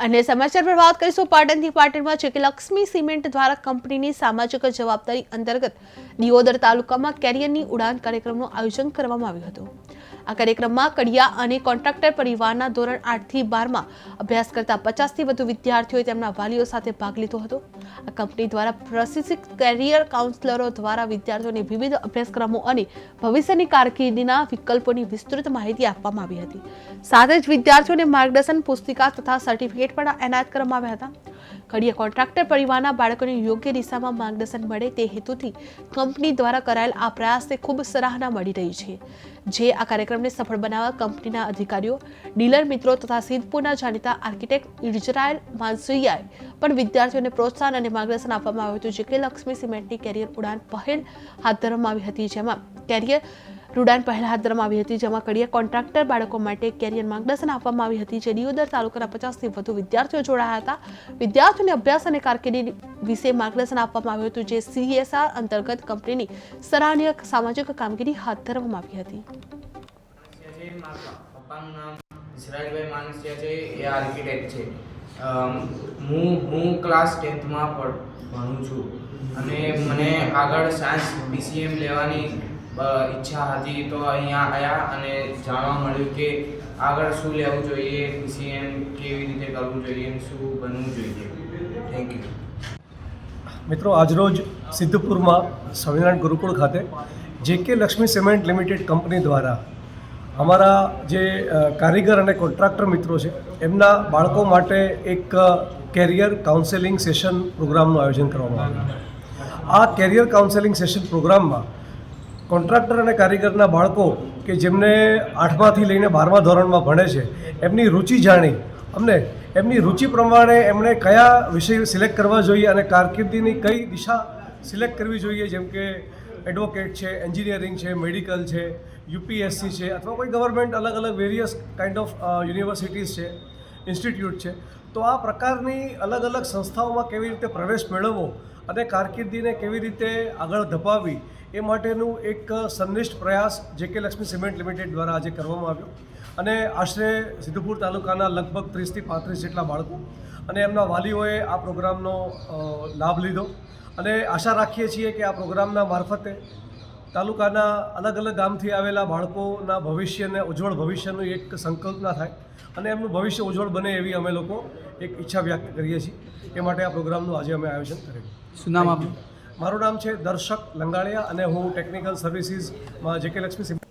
અને સમાચાર પર વાત કરીશું પાટણથી. પાટણમાં છે કે લક્ષ્મી સિમેન્ટ દ્વારા કંપનીની સામાજિક જવાબદારી અંતર્ગત દિયોદર તાલુકામાં કેરિયરની ઉડાન કાર્યક્રમનું આયોજન કરવામાં આવ્યું હતું. આ કાર્યક્રમમાં કડિયા અને કોન્ટ્રાક્ટર પરિવારના ધોરણ આઠથી બારમાં અભ્યાસ કરતા પચાસથી વધુ વિદ્યાર્થીઓએ તેમના વાલીઓ સાથે ભાગ લીધો હતો. આ કંપની દ્વારા પ્રશિક્ષિત કેરિયર કાઉન્સલરો દ્વારા વિદ્યાર્થીઓને વિવિધ અભ્યાસક્રમો અને ભવિષ્યની કારકિર્દીના વિકલ્પોની વિસ્તૃત માહિતી આપવામાં આવી હતી. સાથે જ વિદ્યાર્થીઓને માર્ગદર્શન, પુસ્તિકા તથા સર્ટિફિકેટ પણ એનાયત કરવામાં આવ્યા હતા. કડિયા કોન્ટ્રાક્ટર પરિવારના બાળકોને યોગ્ય દિશામાં માર્ગદર્શન મળે તે હેતુથી કંપની દ્વારા કરાયેલ આ પ્રયાસને ખૂબ સરાહના મળી રહી છે. જે આ કાર્યક્રમને સફળ બનાવવા કંપનીના અધિકારીઓ, ડીલર મિત્રો તથા સિદ્ધપુરના જાણીતા આર્કિટેક્ટ ઇઝરાયલ માનસુયાએ પણ વિદ્યાર્થીઓને પ્રોત્સાહન અને માર્ગદર્શન આપવામાં આવ્યું હતું, જે કે લક્ષ્મી સિમેન્ટની કેરિયર ઉડાન પહેલ હાથ ધરવામાં આવી હતી, જેમાં કેરિયર ઉડાન પહેલા હાથ ધરવામાં આવી હતી, જેમાં કડિયા કોન્ટ્રાક્ટર બાળકો માટે કેરિયર માર્ગદર્શન આપવામાં આવી હતી, જે દિયોદર તાલુકાના પચાસથી વધુ વિદ્યાર્થીઓ જોડાયા હતા. વિદ્યાર્થીઓને અભ્યાસ અને કારકિર્દી વિશે માર્ગદર્શન આપવામાં આવ્યું હતું, જે સીએસઆર અંતર્ગત કંપનીની સરાહનીય સામાજિક કામગીરી હાથ ધરવામાં આવી હતી. પપ્પાનું માનસિયા છે, એ આર્કિટેક્ટ છે. હું હું ક્લાસ ટેન્થમાં ભણું છું. અને મને આગળ સાયન્સ બીસીએમ લેવાની ઈચ્છા હતી તો અહીંયા આવ્યા અને જાણવા મળ્યું કે આગળ શું લેવું જોઈએ બીસીએમ કેવી રીતે કરવું જોઈએ શું બનવું જોઈએ. થેન્ક યુ મિત્રો, આજરોજ સિદ્ધપુરમાં સ્વામિનારાયણ ગુરુકુળ ખાતે જે કે લક્ષ્મી સિમેન્ટ લિમિટેડ કંપની દ્વારા અમારા જે કારીગર અને કોન્ટ્રાક્ટર મિત્રો છે, એમના બાળકો માટે એક કેરિયર કાઉન્સેલિંગ સેશન પ્રોગ્રામનું આયોજન કરવામાં આવ્યું. આ કેરિયર કાઉન્સેલિંગ સેશન પ્રોગ્રામમાં કોન્ટ્રાક્ટર અને કારીગરના બાળકો કે જેમને આઠમાથી લઈને બારમા ધોરણમાં ભણે છે, એમની રુચિ જાણી. અમને એમની રુચિ પ્રમાણે એમણે કયા વિષય સિલેક્ટ કરવા જોઈએ અને કારકિર્દીની કઈ દિશા સિલેક્ટ કરવી જોઈએ? જેમ કે એડવોકેટ છે, એન્જિનિયરિંગ છે, મેડિકલ છે, યુપીએસસી છે અથવા કોઈ ગવર્મેન્ટ અલગ અલગ વેરિયસ કાઇન્ડ ઓફ યુનિવર્સિટીઝ છે, ઇન્સ્ટિટ્યૂટ છે. તો આ પ્રકારની અલગ અલગ સંસ્થાઓમાં કેવી રીતે પ્રવેશ મેળવવો અને કારકિર્દીને કેવી રીતે આગળ ધપાવવી એ માટેનું એક સંનિષ્ઠ પ્રયાસ જે કે લક્ષ્મી સિમેન્ટ લિમિટેડ દ્વારા આજે કરવામાં આવ્યો. અને આશરે સિદ્ધપુર તાલુકાના લગભગ ત્રીસથી પાંત્રીસ જેટલા બાળકો અને એમના વાલીઓએ આ પ્રોગ્રામનો લાભ લીધો. અને આશા રાખીએ છીએ કે આ પ્રોગ્રામના મારફતે તાલુકાના અલગ અલગ ગામથી આવેલા બાળકોના ભવિષ્યને ઉજ્જવળ ભવિષ્યનું એક સંકલ્પના થાય અને એમનું ભવિષ્ય ઉજ્જવળ બને એવી અમે લોકો એક ઈચ્છા વ્યક્ત કરીએ છીએ. એ માટે આ પ્રોગ્રામનું આજે અમે આયોજન કરેલું. શું નામ મારું નામ છે દર્શક લંગાળિયા અને હું ટેકનિકલ સર્વિસીસમાં જે કે લક્ષ્મી